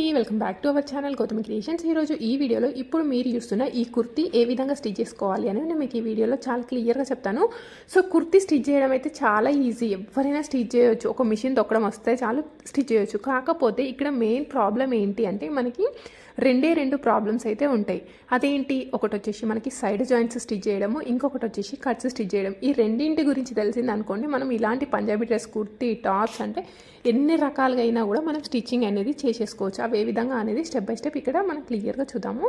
అండి. Welcome back to our channel Gautami Creations. ఈరోజు ఈ వీడియోలో ఇప్పుడు మీరు చూస్తున్న ఈ కుర్తీ ఏ విధంగా స్టిచ్ చేసుకోవాలి అని నేను మీకు ఈ వీడియోలో చాలా క్లియర్గా చెప్తాను. సో కుర్తీ స్టిచ్ చేయడం అయితే చాలా ఈజీ. ఎవరైనా స్టిచ్ చేయొచ్చు. ఒక మిషన్ తొక్కడం వస్తే చాలు స్టిచ్ చేయొచ్చు. కాకపోతే ఇక్కడ మెయిన్ ప్రాబ్లం ఏంటి అంటే మనకి రెండే రెండు ప్రాబ్లమ్స్ అయితే ఉంటాయి. అదేంటి? ఒకటి వచ్చేసి మనకి సైడ్ జాయింట్స్ స్టిచ్ చేయడము ఇంకొకటి వచ్చేసి కట్స్ స్టిచ్ చేయడం. ఈ రెండింటి గురించి తెలిసింది అనుకోండి మనం ఇలాంటి పంజాబీ డ్రెస్ కుర్తీ టాప్స్ అంటే ఎన్ని రకాలుగా అయినా కూడా మనం స్టిచ్చింగ్ అనేది చేసేసుకోవచ్చు. అవి ఏ విధంగా అనేది స్టెప్ బై స్టెప్ ఇక్కడ మనం క్లియర్గా చూద్దాము.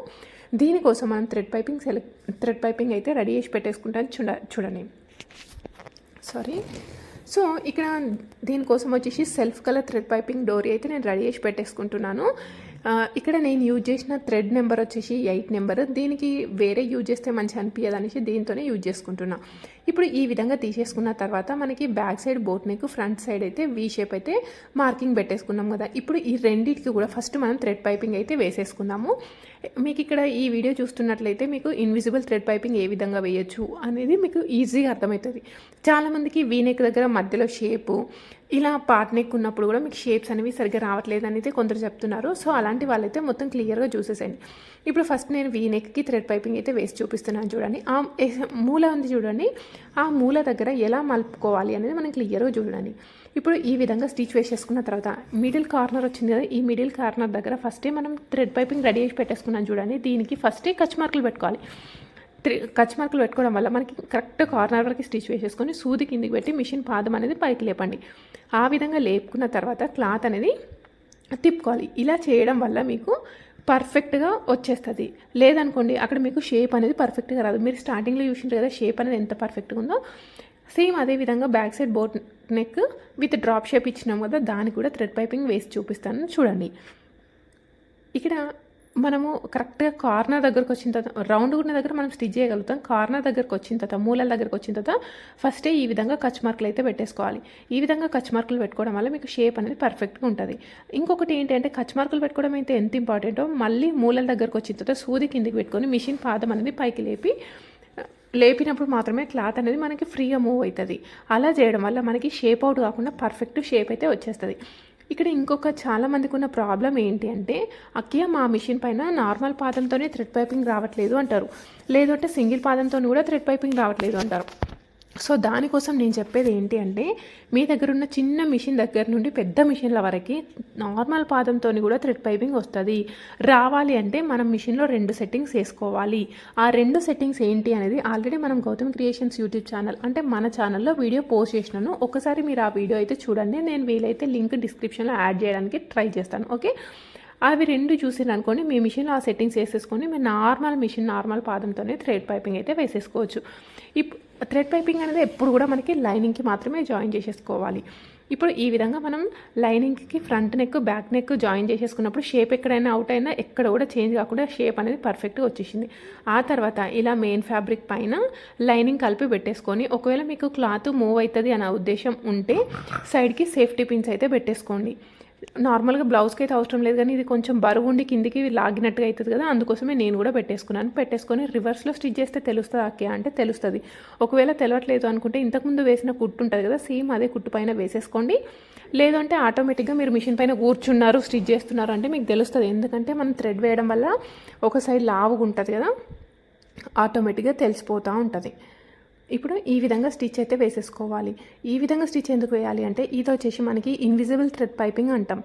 దీనికోసం మనం thread piping select thread piping అయితే రెడీ చేసి పెట్టేసుకుంటాను చూడ చూడండి. సారీ సో ఇక్కడ దీనికోసం వచ్చేసి సెల్ఫ్ కలర్ థ్రెడ్ పైపింగ్ డోరీ అయితే నేను రెడీ చేసి పెట్టేసుకుంటున్నాను. ఇక్కడ నేను యూజ్ చేసిన థ్రెడ్ నెంబర్ వచ్చేసి ఎయిట్ నెంబర్ దీనికి వేరే యూజ్ చేస్తే మంచి అనిపించదు అనేసి దీంతోనే యూజ్ చేసుకుంటున్నా. ఇప్పుడు ఈ విధంగా తీసేసుకున్న తర్వాత మనకి back side boat neck front side అయితే వీ షేప్ అయితే మార్కింగ్ పెట్టేసుకున్నాం కదా. ఇప్పుడు ఈ రెండింటికి కూడా ఫస్ట్ మనం థ్రెడ్ పైపింగ్ అయితే వేసేసుకుందాము. మీకు ఇక్కడ ఈ వీడియో చూస్తున్నట్లయితే మీకు ఇన్విజిబుల్ థ్రెడ్ పైపింగ్ ఏ విధంగా వేయొచ్చు అనేది మీకు ఈజీగా అర్థమవుతుంది. చాలామందికి వీ నెక్ దగ్గర మధ్యలో షేపు ఇలా పార్ట్ నెక్ ఉన్నప్పుడు కూడా మీకు షేప్స్ అనేవి సరిగ్గా రావట్లేదు అనేది కొందరు చెప్తున్నారు. సో అలాంటి వాళ్ళైతే మొత్తం క్లియర్గా చూసేసేయండి. ఇప్పుడు ఫస్ట్ నేను వీ నెక్కి థ్రెడ్ పైపింగ్ అయితే వేసి చూపిస్తున్నాను చూడండి. ఆ మూల ఉంది చూడండి. ఆ మూల దగ్గర ఎలా మలుపుకోవాలి అనేది మనం క్లియర్గా చూడండి. ఇప్పుడు ఈ విధంగా స్టిచ్ వేసేసుకున్న తర్వాత మిడిల్ కార్నర్ వచ్చింది కదా ఈ మిడిల్ కార్నర్ దగ్గర ఫస్టే మనం థ్రెడ్ పైపింగ్ రెడీ చేసి పెట్టేసుకున్నాం చూడండి. దీనికి ఫస్టే కచ్ మార్కులు పెట్టుకోవాలి. త్రి కచ్ మార్కులు పెట్టుకోవడం వల్ల మనకి కరెక్ట్ కార్నర్ వరకు స్టిచ్ వేసేసుకొని సూది కిందికి పెట్టి మిషన్ పాదం అనేది పైకి లేపండి. ఆ విధంగా లేపుకున్న తర్వాత క్లాత్ అనేది తిప్పుకోవాలి. ఇలా చేయడం వల్ల మీకు పర్ఫెక్ట్గా వచ్చేస్తుంది. లేదనుకోండి అక్కడ మీకు షేప్ అనేది పర్ఫెక్ట్గా రాదు. మీరు స్టార్టింగ్లో చూసింటారు కదా షేప్ అనేది ఎంత పర్ఫెక్ట్గా ఉందో సేమ్ అదే విధంగా back side boat neck with drop shape ఇచ్చినాం కదా దానికి కూడా థ్రెడ్ పైపింగ్ వేసి చూపిస్తాను. చూడండి. ఇక్కడ మనము కరెక్ట్గా కార్నర్ దగ్గరకు వచ్చిన తర్వాత రౌండ్ ఉన్న దగ్గర మనం స్టిచ్ చేయగలుగుతాం. కార్నర్ దగ్గరకు వచ్చిన తర్వాత మూలల దగ్గరకు వచ్చిన తర్వాత ఫస్టే ఈ విధంగా కచ్ మార్కులు అయితే పెట్టేసుకోవాలి. ఈ విధంగా కచ్ మార్కులు పెట్టుకోవడం వల్ల మీకు షేప్ అనేది పర్ఫెక్ట్గా ఉంటుంది. ఇంకొకటి ఏంటంటే కచ్ మార్కులు పెట్టుకోవడం అయితే ఎంత ఇంపార్టెంటో మళ్ళీ మూలల దగ్గరకు వచ్చిన తర్వాత సూది కిందికి పెట్టుకొని మిషన్ పాదం అనేది పైకి లేపి లేపినప్పుడు మాత్రమే క్లాత్ అనేది మనకి ఫ్రీగా మూవ్ అవుతుంది. అలా చేయడం వల్ల మనకి షేప్ అవుట్ కాకుండా పర్ఫెక్ట్ షేప్ అయితే వచ్చేస్తుంది. ఇక్కడ ఇంకొక చాలా మందికి ఉన్న ప్రాబ్లం ఏంటి అంటే అక్కయ్య మా మిషన్ పైన నార్మల్ పాదంతోనే థ్రెడ్ పైపింగ్ రావట్లేదు అంటారు. లేదంటే సింగిల్ పాదంతో కూడా థ్రెడ్ పైపింగ్ రావట్లేదు అంటారు. సో దానికోసం నేను చెప్పేది ఏంటి అంటే మీ దగ్గర ఉన్న చిన్న మిషన్ దగ్గర నుండి పెద్ద మిషన్ల వరకు నార్మల్ పాదంతో కూడా థ్రెడ్ పైపింగ్ వస్తుంది. రావాలి అంటే మనం మిషన్లో రెండు సెట్టింగ్స్ వేసుకోవాలి. ఆ రెండు సెట్టింగ్స్ ఏంటి అనేది ఆల్రెడీ మనం గౌతమ్ క్రియేషన్స్ యూట్యూబ్ ఛానల్ అంటే మన ఛానల్లో వీడియో పోస్ట్ చేసినాను. ఒకసారి మీరు ఆ వీడియో అయితే చూడండి. నేను వీలైతే లింక్ డిస్క్రిప్షన్లో యాడ్ చేయడానికి ట్రై చేస్తాను. ఓకే? అవి రెండు చూసిరు అనుకోండి మీ మిషన్లో ఆ సెట్టింగ్స్ వేసేసుకొని మీరు నార్మల్ మిషన్ నార్మల్ పాదంతోనే థ్రెడ్ పైపింగ్ అయితే వేసేసుకోవచ్చు. ఇప్ థ్రెడ్ పైపింగ్ అనేది ఎప్పుడు కూడా మనకి లైనింగ్కి మాత్రమే జాయిన్ చేసేసుకోవాలి. ఇప్పుడు ఈ విధంగా మనం లైనింగ్కి front neck back neck join చేసేసుకున్నప్పుడు shape ఎక్కడైనా అవుట్ అయినా ఎక్కడ కూడా చేంజ్ కాకుండా షేప్ అనేది పర్ఫెక్ట్గా వచ్చేసింది. ఆ తర్వాత ఇలా మెయిన్ ఫ్యాబ్రిక్ పైన లైనింగ్ కలిపి పెట్టేసుకొని ఒకవేళ మీకు క్లాత్ మూవ్ అవుతుంది అనే ఉద్దేశం ఉంటే సైడ్కి సేఫ్టీ పిన్స్ అయితే పెట్టేసుకోండి. నార్మల్గా బ్లౌజ్కి అయితే అవసరం లేదు కానీ ఇది కొంచెం బరువు ఉండి కిందికి లాగినట్టుగా అవుతుంది కదా అందుకోసమే నేను కూడా పెట్టేసుకున్నాను. పెట్టేసుకొని రివర్స్లో స్టిచ్ చేస్తే తెలుస్తుంది అక్కే? అంటే తెలుస్తుంది. ఒకవేళ తెలవట్లేదు అనుకుంటే ఇంతకుముందు వేసిన కుట్టు ఉంటుంది కదా సేమ్ అదే కుట్టు పైన వేసేసుకోండి. లేదంటే ఆటోమేటిక్గా మీరు మిషన్ పైన కూర్చున్నారు స్టిచ్ చేస్తున్నారు అంటే మీకు తెలుస్తుంది. ఎందుకంటే మనం థ్రెడ్ వేయడం వల్ల ఒక సైడ్ లావుగా ఉంటుంది కదా ఆటోమేటిక్గా తెలిసిపోతూ ఉంటుంది. ఇప్పుడు ఈ విధంగా స్టిచ్ అయితే వేసేసుకోవాలి. ఈ విధంగా స్టిచ్ ఎందుకు వేయాలి అంటే ఇది వచ్చేసి మనకి ఇన్విజిబుల్ థ్రెడ్ పైపింగ్ అంటాం.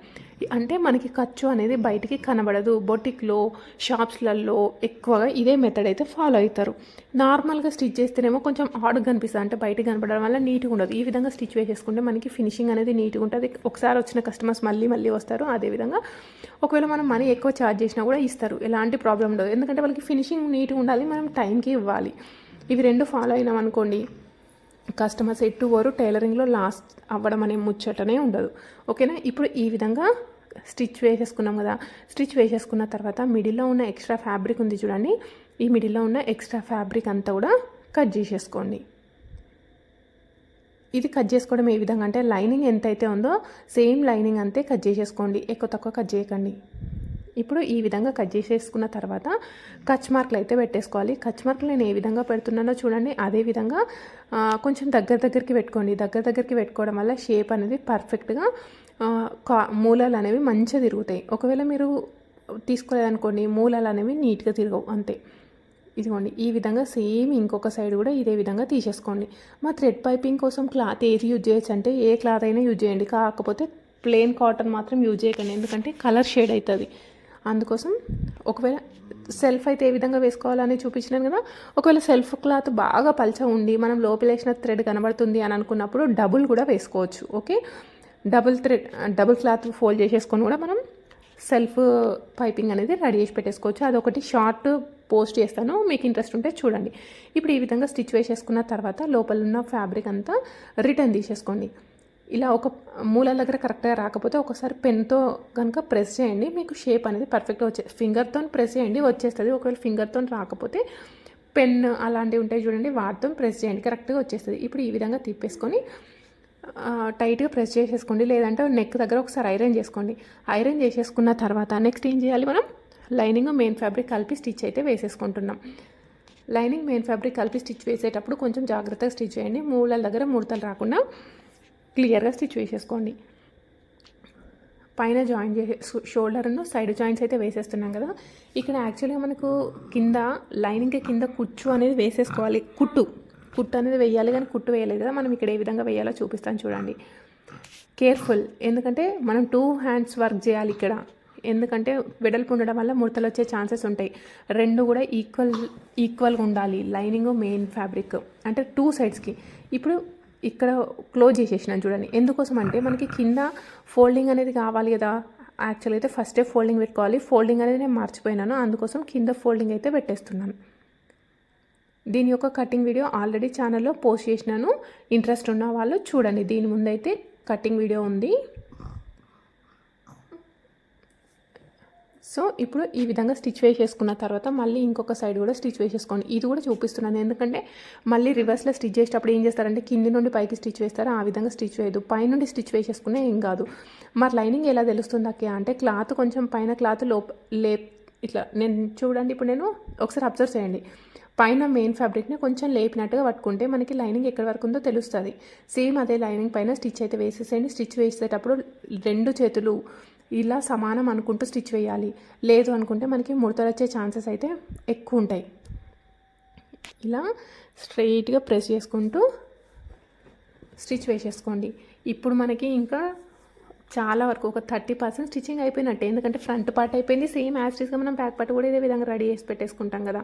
అంటే మనకి ఖర్చు అనేది బయటికి కనబడదు. బొటిక్లో షాప్స్లలో ఎక్కువగా ఇదే మెథడ్ అయితే ఫాలో అవుతారు. నార్మల్గా స్టిచ్ చేస్తేనేమో కొంచెం ఆడ్గా కనిపిస్తుంది. అంటే బయటికి కనపడడం వల్ల నీట్గా ఉండదు. ఈ విధంగా స్టిచ్ వేసేసుకుంటే మనకి ఫినిషింగ్ అనేది నీట్గా ఉంటుంది. ఒకసారి వచ్చిన కస్టమర్స్ మళ్ళీ మళ్ళీ వస్తారు. అదేవిధంగా ఒకవేళ మనం మనీ ఎక్కువ ఛార్జ్ చేసినా కూడా ఇస్తారు. ఎలాంటి ప్రాబ్లం ఉండదు ఎందుకంటే వాళ్ళకి ఫినిషింగ్ నీట్గా ఉండాలి. మనం టైంకి ఇవ్వాలి. ఇవి రెండు ఫాలో అయినాం అనుకోండి కస్టమర్స్ ఎటు వారు టైలరింగ్లో లాస్ట్ అవ్వడం అనే ముచ్చటనే ఉండదు. ఓకేనా? ఇప్పుడు ఈ విధంగా స్టిచ్ వేసేసుకున్నాం కదా స్టిచ్ వేసేసుకున్న తర్వాత మిడిల్లో ఉన్న ఎక్స్ట్రా ఫ్యాబ్రిక్ ఉంది చూడండి ఈ మిడిల్లో ఉన్న ఎక్స్ట్రా ఫ్యాబ్రిక్ అంతా కూడా కట్ చేసేసుకోండి. ఇది కట్ చేసుకోవడం ఏ విధంగా అంటే లైనింగ్ ఎంతైతే ఉందో సేమ్ లైనింగ్ అంతే కట్ చేసేసుకోండి. ఎక్కువ తక్కువ కట్ చేయకండి. ఇప్పుడు ఈ విధంగా కట్ చేసేసుకున్న తర్వాత కచ్ మార్కులు అయితే పెట్టేసుకోవాలి. కచ్ మార్కులు నేను ఏ విధంగా పెడుతున్నానో చూడండి. అదే విధంగా కొంచెం దగ్గర దగ్గరికి పెట్టుకోండి. దగ్గర దగ్గరికి పెట్టుకోవడం వల్ల షేప్ అనేది పర్ఫెక్ట్గా కా మూలాలు అనేవి మంచిగా తిరుగుతాయి. ఒకవేళ మీరు తీసుకోలేదనుకోండి మూలాలు అనేవి నీట్గా తిరగవు. అంతే. ఇదిగోండి. ఈ విధంగా సేమ్ ఇంకొక సైడ్ కూడా ఇదే విధంగా తీసేసుకోండి. మా థ్రెడ్ పైపింగ్ కోసం క్లాత్ ఏది యూజ్ చేయొచ్చు అంటే ఏ క్లాత్ అయినా యూజ్ చేయండి. కాకపోతే ప్లెయిన్ కాటన్ మాత్రం యూజ్ చేయకండి. ఎందుకంటే కలర్ షేడ్ అవుతుంది. అందుకోసం ఒకవేళ సెల్ఫ్ అయితే ఏ విధంగా వేసుకోవాలని చూపించినాను కదా ఒకవేళ సెల్ఫ్ క్లాత్ బాగా పల్చ ఉండి మనం లోపల వేసిన థ్రెడ్ కనబడుతుంది అని అనుకున్నప్పుడు డబుల్ కూడా వేసుకోవచ్చు okay? Double thread double cloth fold చేసేసుకొని కూడా మనం సెల్ఫ్ పైపింగ్ అనేది రెడీ చేసి పెట్టేసుకోవచ్చు. అదొకటి షార్ట్ పోస్ట్ చేస్తాను మీకు ఇంట్రెస్ట్ ఉంటే చూడండి. ఇప్పుడు ఈ విధంగా స్టిచ్ వేసేసుకున్న తర్వాత లోపల ఉన్న ఫ్యాబ్రిక్ అంతా రిటర్న్ తీసేసుకోండి. ఇలా ఒక మూలల దగ్గర కరెక్ట్గా రాకపోతే ఒకసారి పెన్తో కనుక ప్రెస్ చేయండి. మీకు షేప్ అనేది పర్ఫెక్ట్గా వచ్చే ఫింగర్తో ప్రెస్ చేయండి వచ్చేస్తుంది. ఒకవేళ ఫింగర్తో రాకపోతే పెన్ అలాంటివి ఉంటాయి చూడండి వాటితో ప్రెస్ చేయండి కరెక్ట్గా వచ్చేస్తుంది. ఇప్పుడు ఈ విధంగా తిప్పేసుకొని టైట్గా ప్రెస్ చేసేసుకోండి. లేదంటే నెక్ దగ్గర ఒకసారి ఐరన్ చేసుకోండి. ఐరన్ చేసేసుకున్న తర్వాత నెక్స్ట్ ఏం చేయాలి మనం? లైనింగ్ మెయిన్ ఫ్యాబ్రిక్ కలిపి స్టిచ్ అయితే వేసేసుకుంటున్నాం. లైనింగ్ మెయిన్ ఫ్యాబ్రిక్ కలిపి స్టిచ్ వేసేటప్పుడు కొంచెం జాగ్రత్తగా స్టిచ్ చేయండి. మూలల దగ్గర ముడతలు రాకుండా క్లియర్గా స్టిచ్ వేసేసుకోండి పైన జాయిన్ చేసే షోల్డర్ను సైడ్ జాయింట్స్ అయితే వేసేస్తున్నాం కదా. ఇక్కడ యాక్చువల్గా మనకు కింద లైనింగ్ కింద కుచ్చు అనేది వేసేసుకోవాలి. కుట్టు. కుట్టు అనేది వేయాలి కానీ కుట్టు వేయలేదు కదా. మనం ఇక్కడ ఏ విధంగా వేయాలో చూపిస్తాను చూడండి. కేర్ఫుల్ ఎందుకంటే మనం టూ హ్యాండ్స్ వర్క్ చేయాలి ఇక్కడ. ఎందుకంటే వెడల్పు ఉండడం వల్ల ముడతలు వచ్చే ఛాన్సెస్ ఉంటాయి. రెండు కూడా ఈక్వల్ ఈక్వల్గా ఉండాలి. లైనింగ్ మెయిన్ ఫ్యాబ్రిక్ అంటే టూ సైడ్స్కి ఇప్పుడు ఇక్కడ క్లోజ్ చేసేసినాను చూడండి. ఎందుకోసం అంటే మనకి కింద ఫోల్డింగ్ అనేది కావాలి కదా. యాక్చువల్ అయితే ఫస్టే ఫోల్డింగ్ పెట్టుకోవాలి. ఫోల్డింగ్ అనేది నేను మర్చిపోయినాను. అందుకోసం కింద ఫోల్డింగ్ అయితే పెట్టేస్తున్నాను. దీని యొక్క కటింగ్ వీడియో ఆల్రెడీ ఛానల్లో పోస్ట్ చేసినాను. ఇంట్రెస్ట్ ఉన్న వాళ్ళు చూడండి. దీని ముందైతే కటింగ్ వీడియో ఉంది. సో ఇప్పుడు ఈ విధంగా స్టిచ్ వేసేసుకున్న తర్వాత మళ్ళీ ఇంకొక సైడ్ కూడా స్టిచ్ వేసేసుకోండి ఇది కూడా చూపిస్తున్నాను. ఎందుకంటే మళ్ళీ రివర్స్లో స్టిచ్ చేసేటప్పుడు ఏం చేస్తారంటే కింది నుండి పైకి స్టిచ్ వేస్తారు. ఆ విధంగా స్టిచ్ వేయదు పైనుండి స్టిచ్ వేసేసుకునే ఏం కాదు. మరి లైనింగ్ ఎలా తెలుస్తుంది అక్క? అంటే క్లాత్ కొంచెం పైన క్లాత్ లోప లే ఇట్లా నేను చూడండి. ఇప్పుడు నేను ఒకసారి అబ్జర్వ్ చేయండి. పైన మెయిన్ ఫ్యాబ్రిక్ని కొంచెం లేపినట్టుగా పట్టుకుంటే మనకి లైనింగ్ ఎక్కడి వరకు ఉందో తెలుస్తుంది. సేమ్ అదే లైనింగ్ పైన స్టిచ్ అయితే వేసేసేయండి. స్టిచ్ వేసేటప్పుడు రెండు చేతులు ఇలా సమానం అనుకుంటూ స్టిచ్ వేయాలి. లేదు అనుకుంటే మనకి ముడతలు వచ్చే ఛాన్సెస్ అయితే ఎక్కువ ఉంటాయి. ఇలా స్ట్రైట్గా ప్రెస్ చేసుకుంటూ స్టిచ్ వేసేసుకోండి. ఇప్పుడు మనకి ఇంకా చాలా వరకు ఒక థర్టీ పర్సెంట్ స్టిచ్చింగ్ అయిపోయినట్టే. ఎందుకంటే ఫ్రంట్ పార్ట్ అయిపోయింది. సేమ్ యాస్టీస్గా మనం బ్యాక్ పార్ట్ కూడా ఇదే విధంగా రెడీ చేసి పెట్టేసుకుంటాం కదా.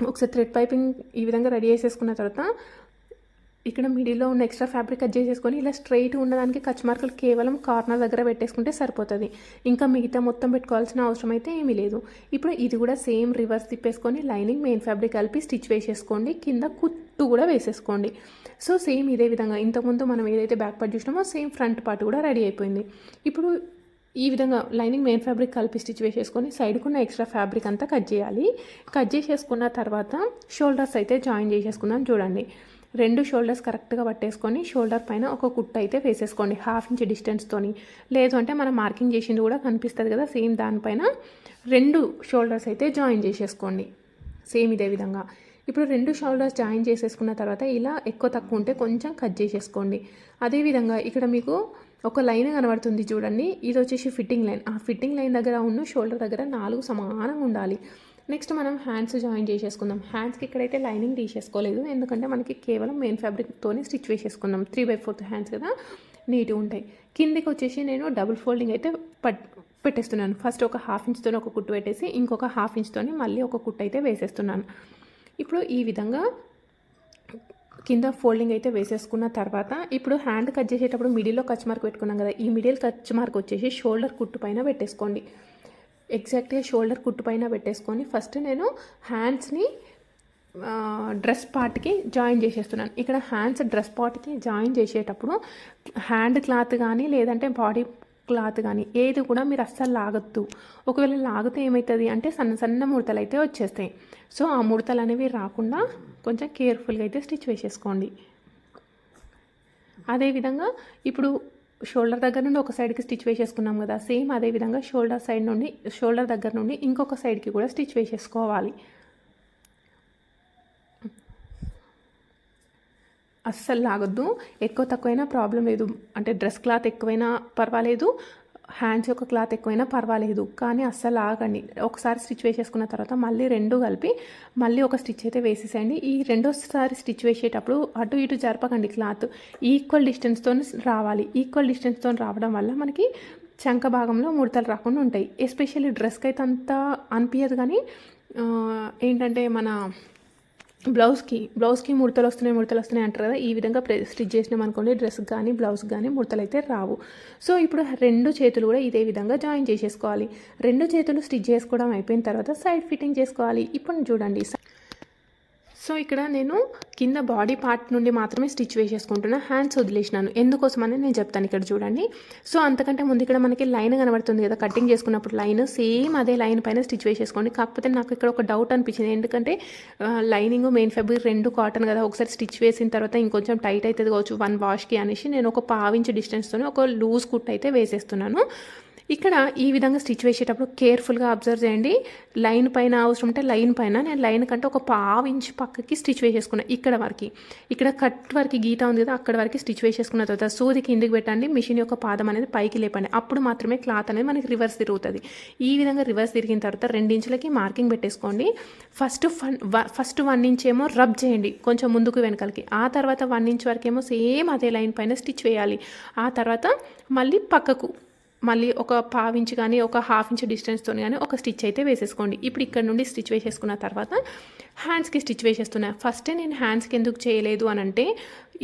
ఒకసారి థ్రెడ్ పైపింగ్ ఈ విధంగా రెడీ చేసేసుకున్న తర్వాత ఇక్కడ మిడిల్లో ఉన్న ఎక్స్ట్రా ఫ్యాబ్రిక్ కట్ చేసేసుకొని ఇలా స్ట్రైట్ ఉన్నదానికి కచ్ మార్కులు కేవలం కార్నర్ దగ్గర పెట్టేసుకుంటే సరిపోతుంది. ఇంకా మిగతా మొత్తం పెట్టుకోవాల్సిన అవసరం అయితే ఏమీ లేదు. ఇప్పుడు ఇది కూడా సేమ్ రివర్స్ తిప్పేసుకొని లైనింగ్ మెయిన్ ఫ్యాబ్రిక్ కలిపి స్టిచ్ వేసేసుకోండి. కింద కుట్టు కూడా వేసేసుకోండి. సో సేమ్ ఇదే విధంగా. ఇంతకుముందు మనం ఏదైతే బ్యాక్ పార్ట్ చూసినామో సేమ్ ఫ్రంట్ పార్ట్ కూడా రెడీ అయిపోయింది. ఇప్పుడు ఈ విధంగా లైనింగ్ మెయిన్ ఫ్యాబ్రిక్ కలిపి స్టిచ్ వేసేసుకొని సైడ్కున్న ఎక్స్ట్రా ఫ్యాబ్రిక్ అంతా కట్ చేయాలి. కట్ చేసేసుకున్న తర్వాత షోల్డర్స్ అయితే జాయిన్ చేసేసుకుందాం చూడండి. రెండు షోల్డర్స్ కరెక్ట్గా పట్టేసుకొని షోల్డర్ పైన ఒక కుట్టు అయితే వేసేసుకోండి. హాఫ్ ఇంచ్ డిస్టెన్స్తోని లేదు అంటే మనం మార్కింగ్ చేసింది కూడా కనిపిస్తుంది కదా సేమ్ దానిపైన రెండు షోల్డర్స్ అయితే జాయిన్ చేసేసుకోండి. సేమ్ ఇదే విధంగా. ఇప్పుడు రెండు షోల్డర్స్ జాయిన్ చేసేసుకున్న తర్వాత ఇలా ఎక్కువ తక్కువ ఉంటే కొంచెం కట్ చేసేసుకోండి. అదేవిధంగా ఇక్కడ మీకు ఒక లైన్ కనబడుతుంది చూడండి. ఇది వచ్చేసి ఫిట్టింగ్ లైన్. ఆ ఫిట్టింగ్ లైన్ దగ్గర ఉన్న షోల్డర్ దగ్గర నాలుగు సమానంగా ఉండాలి. నెక్స్ట్ మనం హ్యాండ్స్ జాయిన్ చేసేసుకుందాం. హ్యాండ్స్కి ఇక్కడైతే లైనింగ్ తీసేసుకోలేదు. ఎందుకంటే మనకి కేవలం మెయిన్ ఫ్యాబ్రిక్తోనే స్టిచ్ వేసేసుకుందాం త్రీ బై ఫోర్త్ హ్యాండ్స్ కదా నీట్గా ఉంటాయి. కిందికి వచ్చేసి నేను డబుల్ ఫోల్డింగ్ అయితే పట్ పెట్టేస్తున్నాను. ఫస్ట్ ఒక హాఫ్ ఇంచ్తో ఒక కుట్టు పెట్టేసి ఇంకొక హాఫ్ ఇంచ్తోని మళ్ళీ ఒక కుట్టు అయితే వేసేస్తున్నాను. ఇప్పుడు ఈ విధంగా కింద ఫోల్డింగ్ అయితే వేసేసుకున్న తర్వాత ఇప్పుడు హ్యాండ్ కట్ చేసేటప్పుడు మిడిల్లో కచ్ మార్క్ పెట్టుకున్నాం కదా ఈ మిడిల్ కచ్ మార్క్ వచ్చేసి షోల్డర్ కుట్టు పైన పెట్టేసుకోండి. ఎగ్జాక్ట్గా షోల్డర్ కుట్టు పైన పెట్టేసుకొని ఫస్ట్ నేను హ్యాండ్స్ని డ్రెస్ పార్ట్కి జాయిన్ చేసేస్తున్నాను. ఇక్కడ హ్యాండ్స్ డ్రెస్ పార్ట్కి జాయిన్ చేసేటప్పుడు హ్యాండ్ క్లాత్ కానీ లేదంటే బాడీ క్లాత్ కానీ ఏది కూడా మీరు అస్సలు లాగొద్దు. ఒకవేళ లాగితే ఏమవుతుంది అంటే సన్న సన్న ముడతలు అయితే వచ్చేస్తాయి. సో ఆ ముడతలు అనేవి రాకుండా కొంచెం కేర్ఫుల్గా అయితే స్టిచ్ వేసేసుకోండి. అదేవిధంగా ఇప్పుడు షోల్డర్ దగ్గర నుండి ఒక సైడ్కి స్టిచ్ వేసేసుకున్నాం కదా సేమ్ అదే విధంగా షోల్డర్ సైడ్ నుండి షోల్డర్ దగ్గర నుండి ఇంకొక సైడ్కి కూడా స్టిచ్ వేసేసుకోవాలి. అస్సలు లాగొద్దు. ఎక్కువ తక్కువైనా ప్రాబ్లం లేదు. అంటే డ్రెస్ క్లాత్ ఎక్కువైనా పర్వాలేదు. హ్యాండ్స్ యొక్క క్లాత్ ఎక్కువైనా పర్వాలేదు కానీ అస్సలు ఆగండి. ఒకసారి స్టిచ్ వేసేసుకున్న తర్వాత మళ్ళీ రెండు కలిపి మళ్ళీ ఒక స్టిచ్ అయితే వేసేసేయండి. ఈ రెండోసారి స్టిచ్ వేసేటప్పుడు అటు ఇటు జరపకండి క్లాత్. ఈక్వల్ డిస్టెన్స్తో రావాలి. ఈక్వల్ డిస్టెన్స్తో రావడం వల్ల మనకి చంక భాగంలో ముడతలు రాకుండా ఉంటాయి. ఎస్పెషల్లీ డ్రెస్కి అయితే అంత అనిపించదు కానీ ఏంటంటే మన బ్లౌజ్కి బ్లౌజ్కి ముడతలు వస్తున్నాయి ముడతలు వస్తున్నాయి అంటారు కదా. ఈ విధంగా స్టిచ్ చేసినాం అనుకోండి డ్రెస్ కానీ బ్లౌజ్ కానీ ముడతలు అయితే రావు. సో ఇప్పుడు రెండు చేతులు కూడా ఇదే విధంగా జాయిన్ చేసేసుకోవాలి. రెండు చేతులు స్టిచ్ చేసుకోవడం అయిపోయిన తర్వాత సైడ్ ఫిట్టింగ్ చేసుకోవాలి. ఇప్పుడు చూడండి సో ఇక్కడ నేను కింద బాడీ పార్ట్ నుండి మాత్రమే స్టిచ్ వేసేసుకుంటున్నా హ్యాండ్స్ వదిలేసినాను. ఎందుకోసమని నేను చెప్తాను ఇక్కడ చూడండి. సో అంతకంటే ముందు ఇక్కడ మనకి లైన్ కనబడుతుంది కదా కటింగ్ చేసుకున్నప్పుడు లైన్ సేమ్ అదే లైన్ పైన స్టిచ్ వేసేసుకోండి. కాకపోతే నాకు ఇక్కడ ఒక డౌట్ అనిపించింది. ఎందుకంటే లైనింగ్ మెయిన్ ఫ్యాబ్రిక్ రెండు కాటన్ కదా ఒకసారి స్టిచ్ వేసిన తర్వాత ఇంకొంచెం టైట్ అవుతుంది కావచ్చు వన్ వాష్కి అనేసి నేను ఒక పావించి డిస్టెన్స్తో ఒక లూజ్ కుట్ అయితే వేసేస్తున్నాను. ఇక్కడ ఈ విధంగా స్టిచ్ వేసేటప్పుడు కేర్ఫుల్గా అబ్జర్వ్ చేయండి. లైన్ పైన అవసరం ఉంటే లైన్ పైన నేను లైన్ కంటే ఒక పావు ఇంచ్ పక్కకి స్టిచ్ వేసేసుకున్నా ఇక్కడ వరకు. ఇక్కడ కట్ వరకు గీత ఉంది కదా అక్కడ వరకు స్టిచ్ వేసేసుకున్న తర్వాత సూది కిందికి పెట్టండి మిషన్ యొక్క పాదం అనేది పైకి లేపండి. అప్పుడు మాత్రమే క్లాత్ అనేది మనకి రివర్స్ తిరుగుతుంది. ఈ విధంగా రివర్స్ తిరిగిన తర్వాత రెండించులకి మార్కింగ్ పెట్టేసుకోండి. First fun first one inch ఏమో రబ్ చేయండి కొంచెం ముందుకు వెనకాలకి. ఆ తర్వాత వన్ ఇంచ్ వరకు ఏమో సేమ్ అదే లైన్ పైన స్టిచ్ వేయాలి. ఆ తర్వాత మళ్ళీ పక్కకు మళ్ళీ ఒక పావు ఇంచ్ కానీ ఒక హాఫ్ ఇంచ్ డిస్టెన్స్తో కానీ ఒక స్టిచ్ అయితే వేసేసుకోండి. ఇప్పుడు ఇక్కడ నుండి స్టిచ్ వేసేసుకున్న తర్వాత హ్యాండ్స్కి స్టిచ్ వేసేస్తున్నా. ఫస్టే నేను హ్యాండ్స్కి ఎందుకు చేయలేదు అని అంటే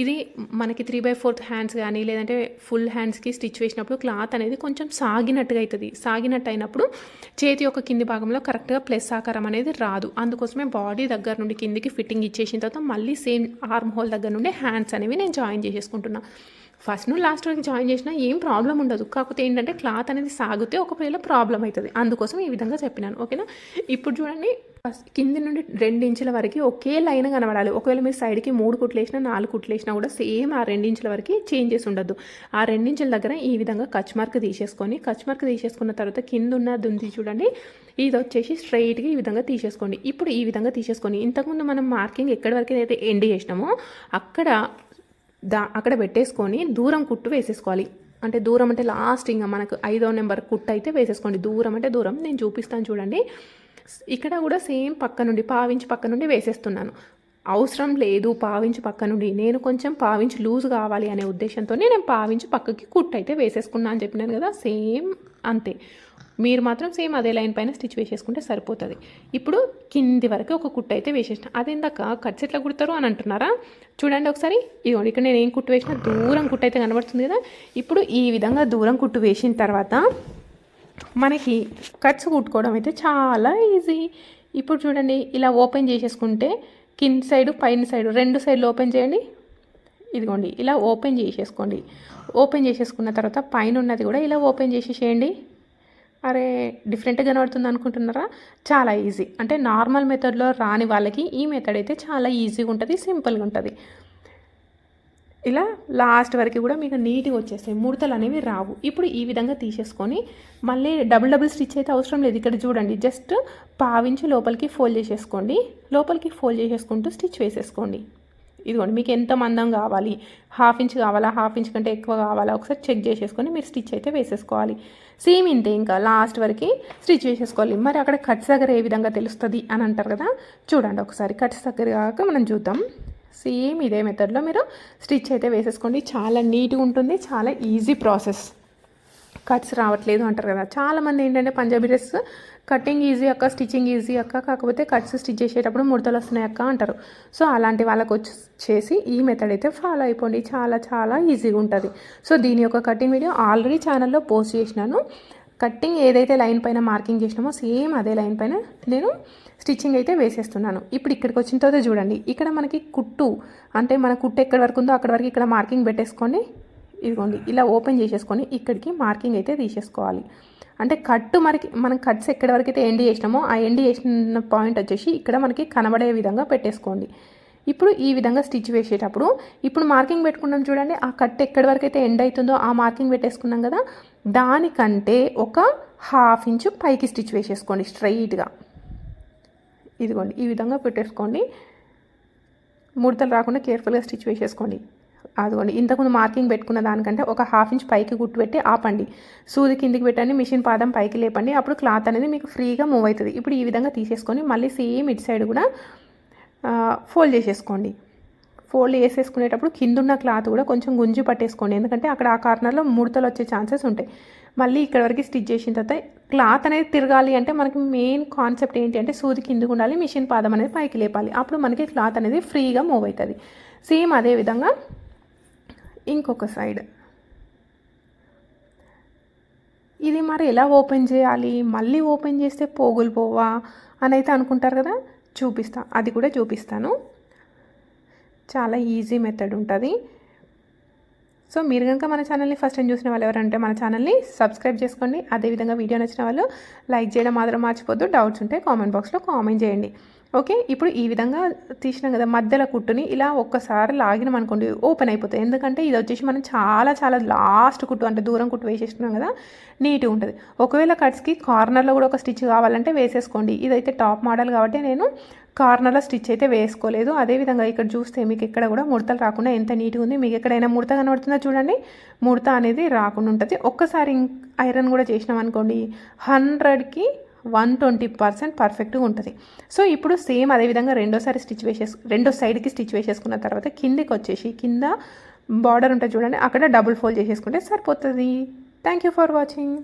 ఇది మనకి త్రీ బై ఫోర్త్ హ్యాండ్స్ కానీ లేదంటే ఫుల్ హ్యాండ్స్కి స్టిచ్ వేసినప్పుడు క్లాత్ అనేది కొంచెం సాగినట్టుగా అవుతుంది సాగినట్టు అయినప్పుడు చేతి యొక్క కింది భాగంలో కరెక్ట్గా ప్లస్ ఆకారం అనేది రాదు. అందుకోసమే బాడీ దగ్గర నుండి కిందికి ఫిట్టింగ్ ఇచ్చేసిన తర్వాత మళ్ళీ సేమ్ ఆర్మ్ హోల్ దగ్గర నుండి హ్యాండ్స్ అనేవి నేను జాయిన్ చేసేసుకుంటున్నాను ఫస్ట్ నువ్వు లాస్ట్ వరకు జాయిన్ చేసినా ఏం ప్రాబ్లం ఉండదు. కాకపోతే ఏంటంటే క్లాత్ అనేది సాగితే ఒకవేళ ప్రాబ్లం అవుతుంది అందుకోసం ఈ విధంగా చెప్పినాను. ఓకేనా ఇప్పుడు చూడండి ఫస్ట్ కింది నుండి రెండు ఇంచుల వరకు ఒకే లైన్ కనబడాలి. ఒకవేళ మీరు సైడ్కి మూడు కుట్లు వేసినా నాలుగు కుట్లు వేసినా కూడా సేమ్ ఆ రెండించుల వరకు చేంజెస్ ఉండదు. ఆ రెండించుల దగ్గర ఈ విధంగా కచ్ మార్క్ తీసేసుకొని కచ్ మార్క్ తీసేసుకున్న తర్వాత కింద ఉన్న దుంది చూడండి ఇది వచ్చేసి స్ట్రైట్గా ఈ విధంగా తీసేసుకోండి. ఇప్పుడు ఈ విధంగా తీసేసుకొని ఇంతకుముందు మనం మార్కింగ్ ఎక్కడి వరకు అయితే ఎండ్ చేసినామో అక్కడ దా అక్కడ పెట్టేసుకొని దూరం కుట్టు వేసేసుకోవాలి. అంటే దూరం అంటే లాస్ట్ ఇంకా మనకు ఐదో నెంబర్ కుట్టు అయితే వేసేసుకోండి. దూరం అంటే దూరం. నేను చూపిస్తాను చూడండి. ఇక్కడ కూడా సేమ్ పక్క నుండి పావించి పక్క నుండి వేసేస్తున్నాను. అవసరం లేదు పావించి పక్క నుండి. నేను కొంచెం పావించి లూజ్ కావాలి అనే ఉద్దేశంతో నేను పావించి పక్కకి కుట్టు అయితే వేసేసుకున్నాను అని చెప్పినాను కదా. సేమ్ అంతే. మీరు మాత్రం సేమ్ అదే లైన్ పైన స్టిచ్ వేసేసుకుంటే సరిపోతుంది. ఇప్పుడు కింది వరకు ఒక కుట్టు అయితే వేసేసిన. అది ఇందాక కట్స్ ఎట్లా కుడతారు అని అంటున్నారా? చూడండి ఒకసారి. ఇదిగోండి ఇక్కడ నేను ఏం కుట్టు వేసినా దూరం కుట్టు అయితే కనబడుతుంది కదా. ఇప్పుడు ఈ విధంగా దూరం కుట్టు వేసిన తర్వాత మనకి కట్స్ కుట్టుకోవడం అయితే చాలా ఈజీ. ఇప్పుడు చూడండి ఇలా ఓపెన్ చేసేసుకుంటే కింద సైడ్ పైన సైడ్ రెండు సైడ్లు ఓపెన్ చేయండి. ఇదిగోండి ఇలా ఓపెన్ చేసేసుకోండి. ఓపెన్ చేసేసుకున్న తర్వాత పైన ఉన్నది కూడా ఇలా ఓపెన్ చేసేసేయండి. అరే డిఫరెంట్గా కనబడుతుంది అనుకుంటున్నారా? చాలా ఈజీ అంటే నార్మల్ మెథడ్లో రాని వాళ్ళకి ఈ మెథడ్ అయితే చాలా ఈజీగా ఉంటుంది సింపుల్గా ఉంటుంది. ఇలా లాస్ట్ వరకు కూడా మీకు నీట్గా వచ్చేస్తాయి. ముడతలు అనేవి రావు. ఇప్పుడు ఈ విధంగా తీసేసుకొని మళ్ళీ డబుల్ డబుల్ స్టిచ్ అయితే అవసరం లేదు. ఇక్కడ చూడండి జస్ట్ పావించి లోపలికి ఫోల్డ్ చేసేసుకోండి. లోపలికి ఫోల్డ్ చేసేసుకుంటూ స్టిచ్ వేసేసుకోండి. ఇదిగోండి మీకు ఎంత మందం కావాలి? హాఫ్ ఇంచ్ కావాలా? హాఫ్ ఇంచ్ కంటే ఎక్కువ కావాలా? ఒకసారి చెక్ చేసేసుకొని మీరు స్టిచ్ అయితే వేసేసుకోవాలి. సేమ్ ఇంతే ఇంకా లాస్ట్ వరకు స్టిచ్ వేసేసుకోవాలి. మరి అక్కడ కట్స్ దగ్గర ఏ విధంగా తెలుస్తుంది అని అంటారు కదా చూడండి ఒకసారి. కట్స్ దగ్గర కాక మనం చూద్దాం. సేమ్ ఇదే మెథడ్లో మీరు స్టిచ్ అయితే వేసేసుకోండి. చాలా నీట్గా ఉంటుంది చాలా ఈజీ ప్రాసెస్. కట్స్ రావట్లేదు అంటారు కదా. చాలామంది ఏంటంటే పంజాబీ డ్రెస్ కటింగ్ ఈజీ అక్క స్టిచ్చింగ్ ఈజీ అక్క కాకపోతే కట్స్ స్టిచ్ చేసేటప్పుడు ముడతలు వస్తున్నాయి అక్క అంటారు. సో అలాంటి వాళ్ళకి వచ్చేసి ఈ మెథడ్ అయితే ఫాలో అయిపోండి. చాలా చాలా ఈజీగా ఉంటుంది. సో దీని యొక్క కటింగ్ వీడియో ఆల్రెడీ ఛానల్లో పోస్ట్ చేసినాను. కట్టింగ్ ఏదైతే లైన్ పైన మార్కింగ్ చేసినామో సేమ్ అదే లైన్ పైన నేను స్టిచ్చింగ్ అయితే వేసేస్తున్నాను. ఇప్పుడు ఇక్కడికి వచ్చిన తర్వాత చూడండి. ఇక్కడ మనకి కుట్టు అంటే మన కుట్టు ఎక్కడి వరకు ఉందో అక్కడ వరకు ఇక్కడ మార్కింగ్ పెట్టేసుకోండి. ఇదిగోండి ఇలా ఓపెన్ చేసేసుకొని ఇక్కడికి మార్కింగ్ అయితే తీసేసుకోవాలి. అంటే కట్టు మనకి మనం కట్స్ ఎక్కడి వరకు అయితే ఎండ్ చేసినామో ఆ ఎండ్ చేసిన పాయింట్ వచ్చేసి ఇక్కడ మనకి కనబడే విధంగా పెట్టేసుకోండి. ఇప్పుడు ఈ విధంగా స్టిచ్ వేసేటప్పుడు ఇప్పుడు మార్కింగ్ పెట్టుకున్నాం చూడండి ఆ కట్ ఎక్కడి వరకు అయితే ఎండ్ అవుతుందో ఆ మార్కింగ్ పెట్టేసుకున్నాం కదా దానికంటే ఒక హాఫ్ ఇంచు పైకి స్టిచ్ వేసేసుకోండి స్ట్రైట్గా. ఇదిగోండి ఈ విధంగా పెట్టేసుకోండి. ముడతలు రాకుండా కేర్ఫుల్గా స్టిచ్ వేసేసుకోండి. అదిగోండి ఇంతకుముందు మార్కింగ్ పెట్టుకున్న దానికంటే ఒక హాఫ్ ఇంచ్ పైకి గుట్టు పెట్టి ఆపండి. సూది కిందికి పెట్టండి మిషన్ పాదం పైకి లేపండి. అప్పుడు క్లాత్ అనేది మీకు ఫ్రీగా మూవ్ అవుతుంది. ఇప్పుడు ఈ విధంగా తీసేసుకొని మళ్ళీ సేమ్ ఇటు సైడ్ కూడా ఫోల్డ్ చేసేసుకోండి. ఫోల్డ్ చేసేసుకునేటప్పుడు కిందున్న క్లాత్ కూడా కొంచెం గుంజి పట్టేసుకోండి. ఎందుకంటే అక్కడ ఆ కార్నర్లో ముడతలు వచ్చే ఛాన్సెస్ ఉంటాయి. మళ్ళీ ఇక్కడ వరకు స్టిచ్ చేసిన తర్వాత క్లాత్ అనేది తిరగాలి అంటే మనకి మెయిన్ కాన్సెప్ట్ ఏంటి అంటే సూది కిందకు ఉండాలి మిషన్ పాదం అనేది పైకి లేపాలి. అప్పుడు మనకి క్లాత్ అనేది ఫ్రీగా మూవ్ అవుతుంది. సేమ్ అదే విధంగా ఇంకొక సైడ్. ఇది మరి ఎలా ఓపెన్ చేయాలి? మళ్ళీ ఓపెన్ చేస్తే పోగులు పోవా? అని అయితే అనుకుంటారు కదా? చూపిస్తా. అది కూడా చూపిస్తాను. చాలా ఈజీ మెథడ్ ఉంటుంది. సో మీరు కనుక మన ఛానల్ని ఫస్ట్ టైం చూసిన వాళ్ళు ఎవరంటే మన ఛానల్ని సబ్స్క్రైబ్ చేసుకోండి. అదేవిధంగా వీడియో నచ్చిన వాళ్ళు లైక్ చేయడం మాత్రం మర్చిపోద్దు. డౌట్స్ ఉంటే కామెంట్ బాక్స్లో కామెంట్ చేయండి. ఓకే ఇప్పుడు ఈ విధంగా తీసినాం కదా మధ్యలో కుట్టుని ఇలా ఒక్కసారి లాగినాం అనుకోండి ఓపెన్ అయిపోతుంది ఎందుకంటే ఇది వచ్చేసి మనం చాలా చాలా లాస్ట్ కుట్టు అంటే దూరం కుట్టు వేసేస్తున్నాం కదా నీట్గా ఉంటుంది. ఒకవేళ కట్స్కి కార్నర్లో కూడా ఒక స్టిచ్ కావాలంటే వేసేసుకోండి. ఇదైతే టాప్ మోడల్ కాబట్టి నేను కార్నర్లో స్టిచ్ అయితే వేసుకోలేదు. అదేవిధంగా ఇక్కడ చూస్తే మీకు ఎక్కడ కూడా ముడతలు రాకుండా ఎంత నీట్గా ఉంది మీకు ఎక్కడైనా ముడత కనబడుతుందో చూడండి. ముడత అనేది రాకుండా ఉంటుంది. ఒక్కసారి ఐరన్ కూడా చేసినాం అనుకోండి హండ్రెడ్కి వన్ ట్వంటీ పర్సెంట్ పర్ఫెక్ట్గా ఉంటుంది. సో ఇప్పుడు సేమ్ అదేవిధంగా రెండోసారి స్టిచ్ వేసేసు రెండో సైడ్కి స్టిచ్ వేసేసుకున్న తర్వాత కిందకి వచ్చేసి కింద బార్డర్ ఉంటుంది చూడండి అక్కడ డబుల్ ఫోల్డ్ చేసేసుకుంటే సరిపోతుంది. Thank you for watching